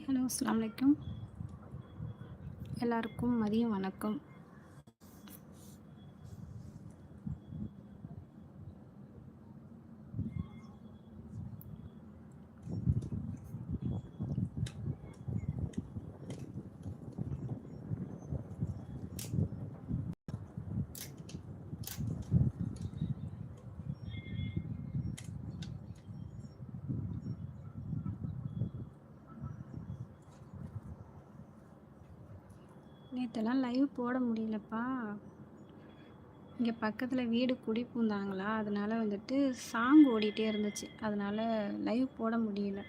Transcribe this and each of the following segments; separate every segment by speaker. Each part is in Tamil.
Speaker 1: ஹாய் ஹலோ அஸ்லாம் வலைக்கம் எல்லாருக்கும் மதியம் வணக்கம். நேற்றெல்லாம் லைவ் போட முடியலப்பா. இங்கே பக்கத்தில் வீடு குடி பூந்தாங்களா அதனால் வந்துட்டு சாங் ஓடிட்டே இருந்துச்சு. அதனால் லைவ் போட முடியல.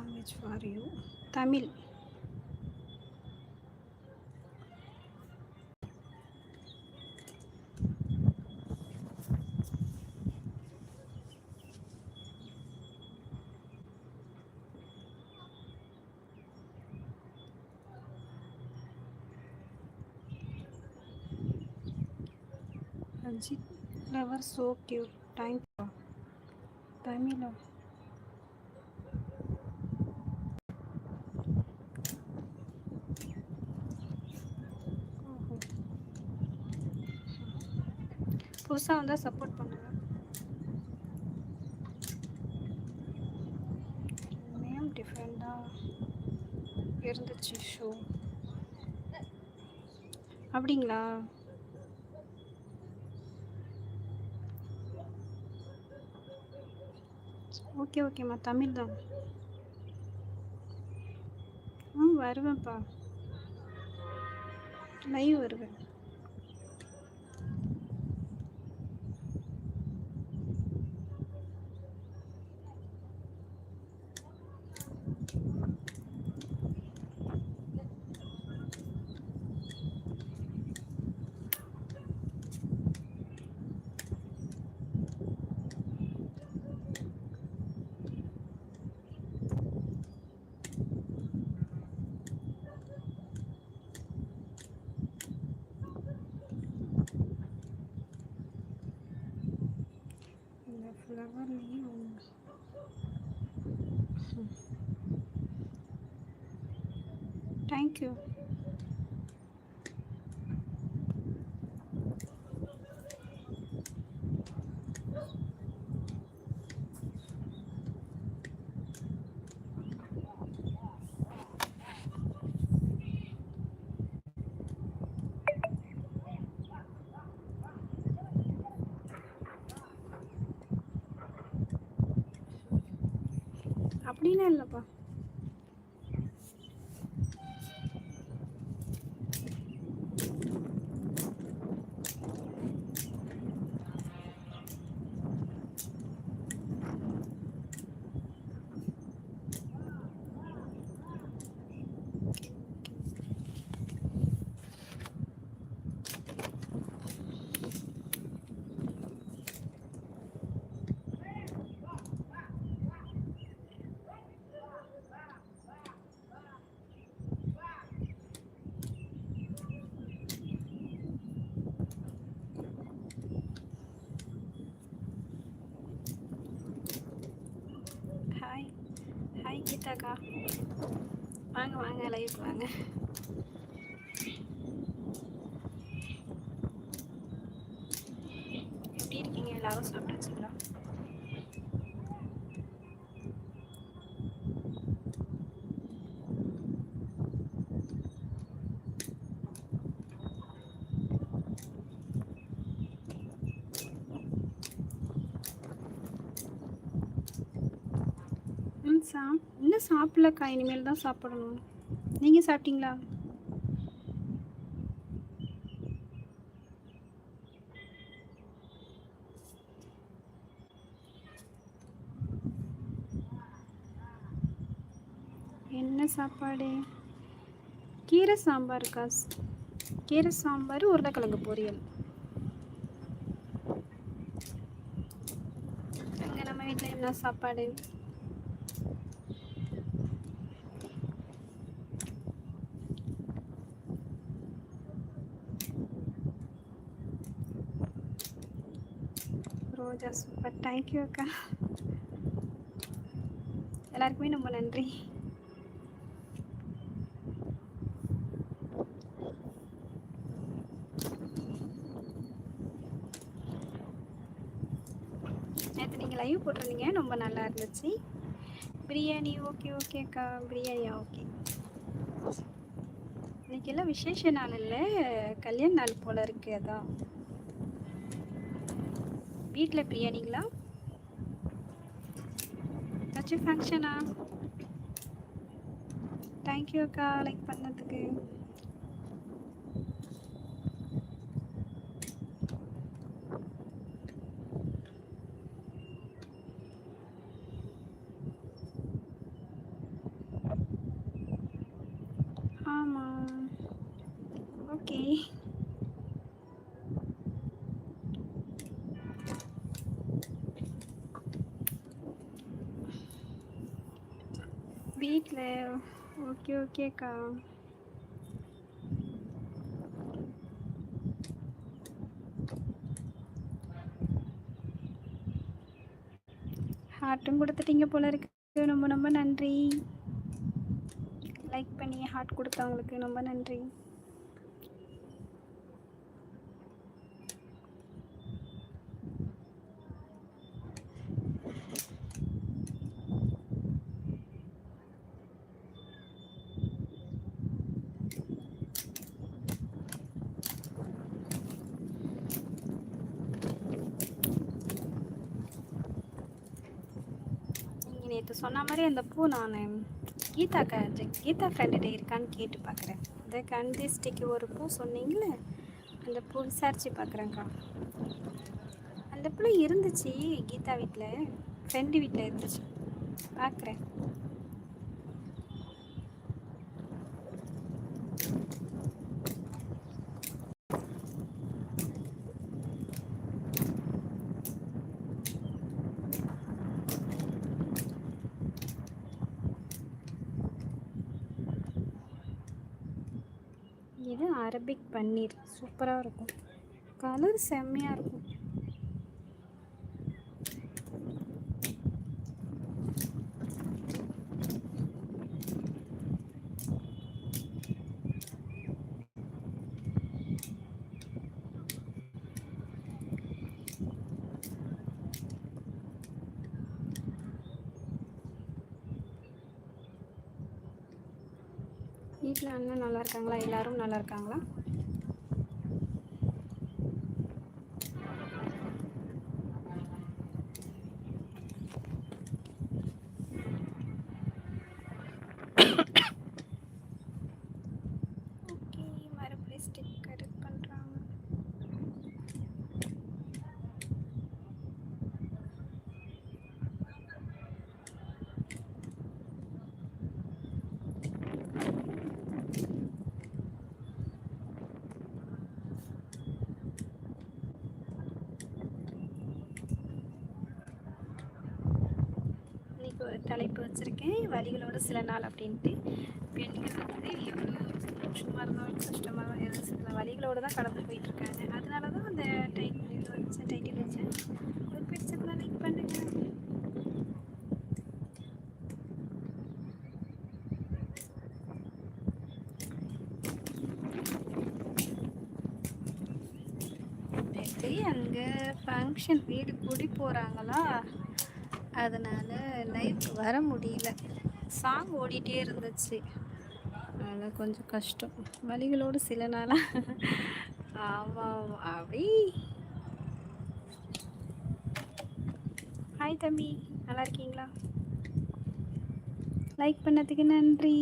Speaker 1: language for you tamil Ajit lover so cute time for Tamil புதுசாக வந்தால் சப்போர்ட் பண்ணுங்கள் மேம் டிஃப்ரெண்டாக இருந்துச்சு ஷோ அப்படிங்களா? ஓகே ஓகேம்மா தமிழ் தான். ம் வருவேன்ப்பா. லைவ் வருவேன். थैंक यू அப்படின்னு இல்லைப்பா அக்கா வாங்க வாங்க லைவ் வாங்க எப்படி இருக்கீங்க எல்லாரும் சாப்பிட்டாச்சுங்களா சா சாப் இன்னும் சாப்பிடலக்கா இனிமேல் தான் சாப்பிடணும். நீங்கள் சாப்பிட்டீங்களா? என்ன சாப்பாடு? கீரை சாம்பார் காஸ் கீரை சாம்பார் உருளைக்கிழங்கு பொரியல். அங்கே நம்ம வீட்டில் என்ன சாப்பாடு? ரோஜா சூப்பர் தேங்க்யூ அக்கா. எல்லாருக்குமே ரொம்ப நன்றி. நேற்று நீங்கள் லைவ் போட்டிருந்தீங்க ரொம்ப நல்லா இருந்துச்சு. பிரியாணி ஓகே ஓகே அக்கா. பிரியாணியா ஓகே இன்னைக்கு எல்லாம் விசேஷ நாள் இல்லை? கல்யாண நாள் போல இருக்கு அதான். வீட்டில் பிரியாணிங்களா? ஏதாச்சும் ஃபங்க்ஷனா தேங்க்யூ அக்கா லைக் பண்ணதுக்கு ஆமாம் ஓகே வீட்டில் ஓகே ஓகேக்கா ஹார்ட்டும் கொடுத்துட்டீங்க போல இருக்கு. ரொம்ப ரொம்ப நன்றி. லைக் பண்ணி ஹார்ட் கொடுத்தவங்களுக்கு ரொம்ப நன்றி நீங்கள் நேற்று இந்த அந்த பூ நான் கீதா க கீதா ஃப்ரெண்டுகிட்ட இருக்கான்னு கேட்டு பார்க்குறேன் இந்த கந்திஸ்டிக்கு ஒரு பூ சொன்னீங்களே அந்த பூ விசாரித்து பார்க்குறேங்க்கா அந்த பூ இருந்துச்சு கீதா வீட்டில் ஃப்ரெண்டு வீட்டில் இருந்துச்சு. பார்க்குறேன் இது அரபிக் பன்னீர். சூப்பராக இருக்கும். கலர் செம்மையாக இருக்கும். வீட்டில் அண்ணன் நல்லா இருக்காங்களா? எல்லாரும் நல்லா இருக்காங்களா? சில நாள் அப்படின்ட்டு. பெண்கள் வந்து எவ்வளோ சந்தோஷமாக இருந்தாலும் கஷ்டமாக இருந்தாலும் சில வழிகளோடு தான் கடந்து போயிட்டுருக்காங்க. அதனால தான் அந்த டைட்டில் இது வச்சேன் டைட்டில் வச்சேன் ஒரு பிடிச்சதுனா லைக் பண்ணுங்கள் அங்கே ஃபங்க்ஷன் வீடு கூடி போகிறாங்களா அதனால் லைஃப் வர முடியல. சாங் ஓடிட்டே இருந்துச்சு. அதனால் கொஞ்சம் கஷ்டம். வலிகளோடு சில நாளாக ஆமாம் அப்படி. ஹாய் தம்பி. நல்லா இருக்கீங்களா? லைக் பண்ணதுக்கு நன்றி.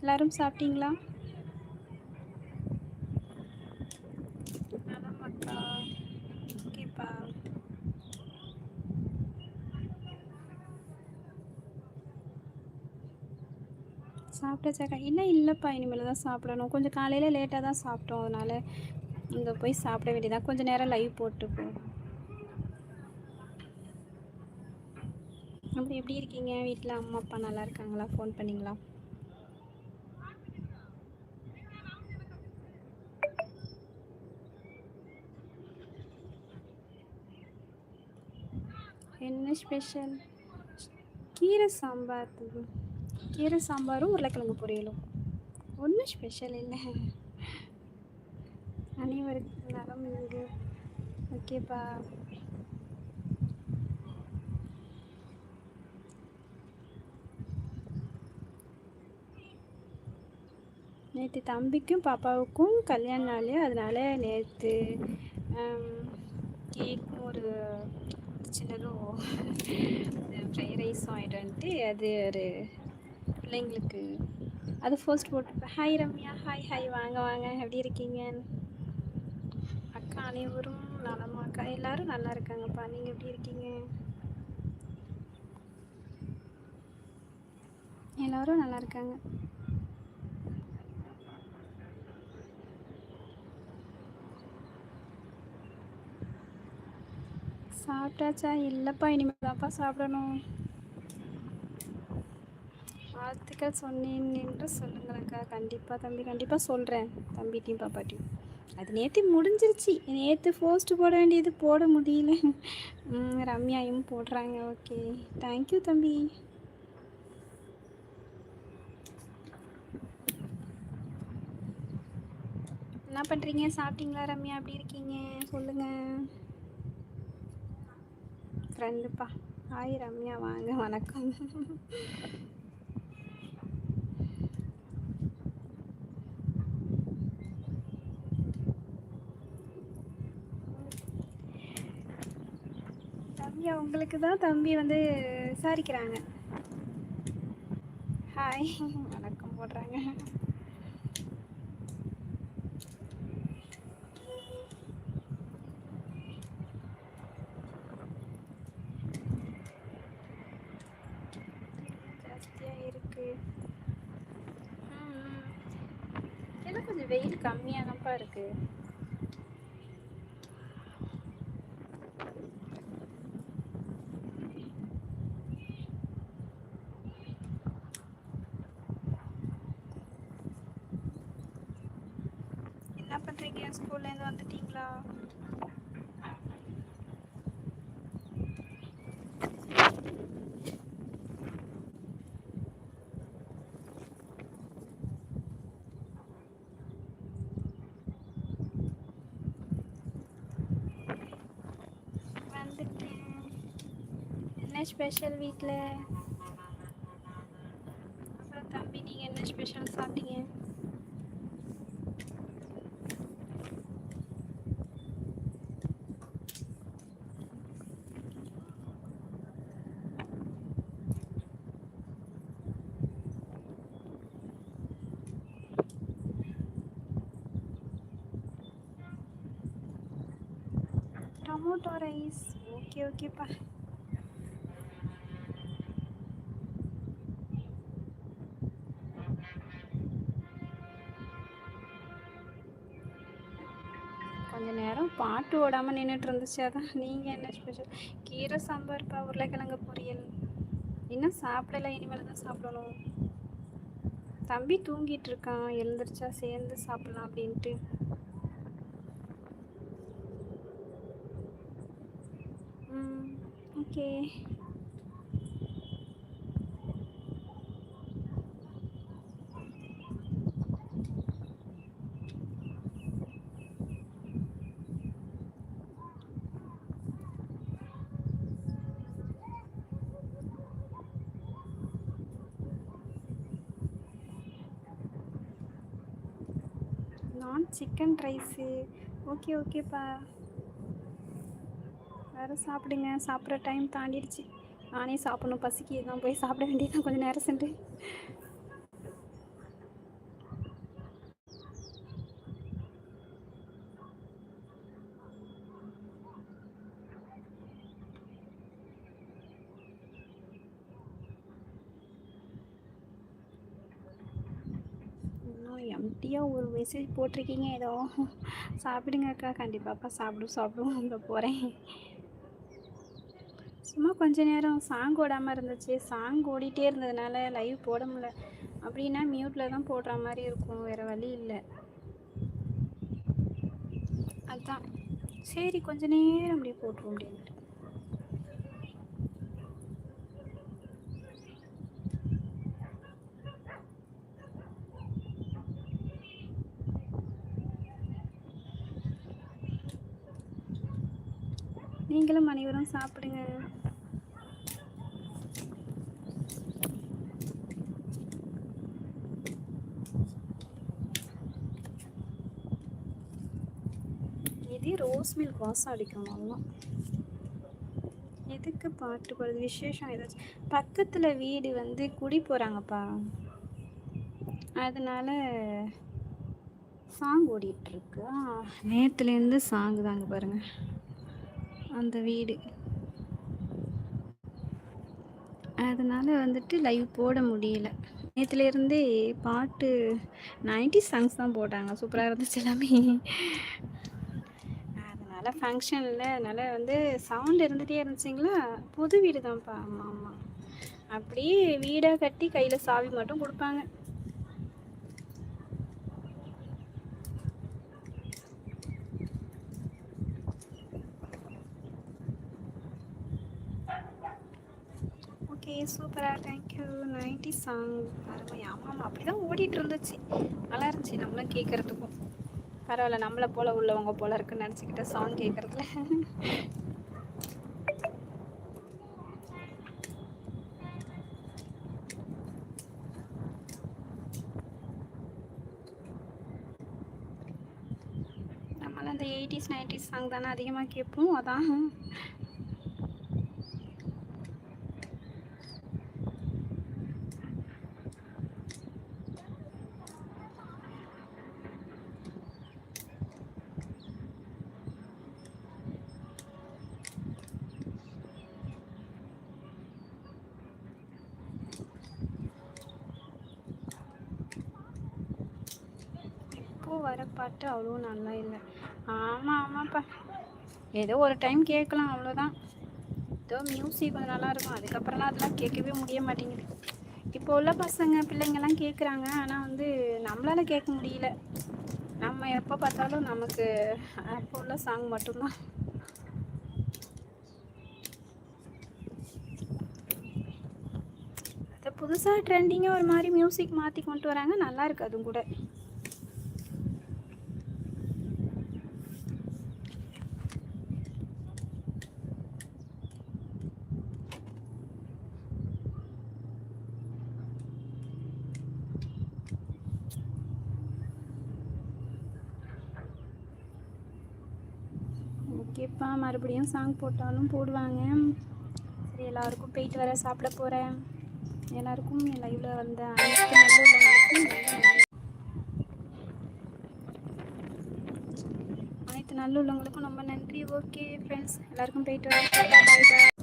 Speaker 1: எல்லாரும் சாப்பிட்டீங்களா ஆமாக்கா ஓகேப்பா சாப்பிட்டாச்சாக்கா இன்னும் இல்லைப்பா இனிமேல் தான் சாப்பிடணும். கொஞ்சம் காலையில் லேட்டாக தான் சாப்பிட்டோம். அதனால் இங்கே போய் சாப்பிட வேண்டியதான் கொஞ்சம் நேரம் லைவ் போட்டுப்போம் அப்புறம் எப்படி இருக்கீங்க? வீட்டில் அம்மா அப்பா நல்லா இருக்காங்களா? ஃபோன் பண்ணிங்களா? என்ன ஸ்பெஷல் கீரை சாம்பார். தூள் கீரை சாம்பாரும் உருளைக்கிழங்கு பொரியலும். ஒன்றும் ஸ்பெஷல் இல்லை. அனைவருக்கும் நலம் இங்கு ஓகேப்பா நேற்று தம்பிக்கும் பாப்பாவுக்கும் கல்யாண நாள். அதனால நேற்று கேக்கும் ஒரு சின்னதும் ஃப்ரைட் ரைஸும் ஆகிட்டு அது ஒரு பிள்ளைங்களுக்கு. அது ஃபர்ஸ்ட் போட்டு ஹாய் ரம்யா ஹாய் ஹாய் வாங்க வாங்க எப்படி இருக்கீங்க? அக்கா அனைவரும் நலமா அக்கா எல்லாரும் நல்லா இருக்காங்கப்பா. நீங்கள் எப்படி இருக்கீங்க? எல்லாரும் நல்லா இருக்காங்க. சாப்பிட்டாச்சா? இல்லைப்பா. இனிமேல் தான்ப்பா சாப்பிடணும். வாழ்த்துக்கள் சொன்னேன் என்று சொல்லுங்களேக்கா கண்டிப்பாக தம்பி கண்டிப்பாக சொல்கிறேன் தம்பிட்டையும் பாப்பாட்டையும். அது நேற்று முடிஞ்சிருச்சு. நேற்று போஸ்ட் போட வேண்டியது போட முடியல. ரம்யாயும் போடுறாங்க. ஓகே. தேங்க்யூ தம்பி. என்ன பண்ணுறீங்க சாப்பிட்டீங்களா ரம்யா? எப்படி இருக்கீங்க? சொல்லுங்கள் ஃப்ரெண்டுப்பா ஹாய் ரம்யா. வாங்க. வணக்கம். அவங்களுக்கு தான் தம்பி வந்து விசாரிக்கிறாங்க. ஹாய் வணக்கம் போடுறாங்க. ஜாஸ்தியாக இருக்கு. எல்லாம் கொஞ்சம் வெயில் கம்மியாக தான்ப்பா இருக்கு என்ன பண்ணுறீங்க ஸ்கூல்லேருந்து வந்துட்டீங்களா வந்துட்டேன் என்ன ஸ்பெஷல் வீட்டில் அப்புறம் தம்பி நீங்கள் என்ன ஸ்பெஷல் சாப்பிட்டீங்க டொமோட்டோ ரைஸ் ஓகே ஓகேப்பா கொஞ்ச சாப்பிட்டு ஓடாமல் நின்றுட்டு இருந்துச்சு. அதான் நீங்கள் என்ன ஸ்பெஷல் கீரை சாம்பார்ப்பா உருளைக்கிழங்கு பொரியல். இன்னும் சாப்பிடல இனிமேல் தான் சாப்பிடணும். தம்பி தூங்கிட்டு இருக்கான். எழுந்திரிச்சா சேர்ந்து சாப்பிடலாம் அப்படின்ட்டு. ஓகே நான் சிக்கன் ரைஸு. ஓகே ஓகேப்பா. வேறு சாப்பிடுங்க. சாப்பிட்ற டைம் தாண்டிடுச்சு. நானே சாப்பிடணும். பசிக்கு தான் போய் சாப்பிட வேண்டியதான் கொஞ்சம் நேரம் சென்று இன்னும் எம்டியாக ஒரு மெசேஜ் போட்டிருக்கீங்க. ஏதோ சாப்பிடுங்க அக்கா. கண்டிப்பாப்பா சாப்பிடும் சாப்பிடும். அங்கே போகிறேன் சும்மா கொஞ்ச நேரம் சாங் ஓடாமல் இருந்துச்சு. சாங் ஓடிட்டே இருந்ததுனால லைவ் போட முடியல. அப்படின்னா மியூட்டில் தான் போடுற மாதிரி இருக்கும். வேறு வழி இல்லை. அதுதான் சரி கொஞ்ச நேரம் அப்படியே போட்டுருவோம் அப்படின்ட்டு. நீங்களும் அனைவரும் சாப்பிடுங்க. இது ரோஸ் மில்க் வாசம் அடிக்கும் அவ்வளோ எதுக்கு பாட்டு போகிறது விசேஷம் ஏதாச்சும் பக்கத்தில் வீடு வந்து குடி போகிறாங்கப்பா அதனால சாங் ஓடிட்டுருக்கு. நேற்றுலேருந்து சாங் தாங்க பாருங்கள் அந்த வீடு. அதனால் வந்துட்டு லைவ் போட முடியல. நேற்றுலேருந்தே பாட்டு நைன்டி சாங்ஸ் தான் போட்டாங்க. சூப்பராக இருந்துச்சு எல்லாமே. அதனால் ஃபங்க்ஷனில் அதனால் வந்து சவுண்ட் இருந்துகிட்டே இருந்துச்சிங்களா? புது வீடு தான்ப்பா ஆமாம் ஆமாம் அப்படியே வீடாக கட்டி கையில் சாவி மட்டும் கொடுப்பாங்க ஓகே சூப்பராக தேங்க்யூ நைன்டி சாங் அருமை ஆமாம் ஆமாம் அப்படி தான் ஓடிட்டு இருந்துச்சு. நல்லா இருந்துச்சு நம்மளும் கேட்குறதுக்கும் பரவாயில்ல நம்மளை போல் உள்ளவங்க போல் இருக்குன்னு நினச்சிக்கிட்ட சாங் கேட்குறதுல நம்மளாம் அந்த எயிட்டிஸ் நைன்டிஸ் சாங் தானே அதிகமாக கேட்போம் அதான் இப்போ வர பாட்டு அவ்வளோ நல்லா இல்லை. ஆமாம் ஆமாப்பா. ஏதோ ஒரு டைம் கேட்கலாம் அவ்வளோதான் ஏதோ மியூசிக் கொஞ்சம் நல்லா இருக்கும். அதுக்கப்புறம்லாம் அதெல்லாம் கேட்கவே முடிய மாட்டேங்குது. இப்போ உள்ள பசங்க பிள்ளைங்கள்லாம் கேட்குறாங்க ஆனால் வந்து நம்மளால் கேட்க முடியல. நம்ம எப்போ பார்த்தாலும் நமக்கு அப்போ உள்ள சாங் மட்டும்தான். புதுசாக ட்ரெண்டிங்காக ஒரு மாதிரி மியூசிக் மாற்றி கொண்டு வராங்க. நல்லா இருக்கு அதுவும் கூட. ஓகேப்பா மறுபடியும் சாங் போட்டாலும் போடுவாங்க. சரி எல்லாருக்கும் போயிட்டு வர சாப்பிட போகிறேன் எல்லாருக்கும் என் லைவில் வந்த அனைத்து நல்லுள்ளவங்களுக்கும் அனைத்து நல்லுள்ளவங்களுக்கும் ரொம்ப நன்றி. ஓகே ஃப்ரெண்ட்ஸ் எல்லாருக்கும் போயிட்டு வர. பாய் பாய்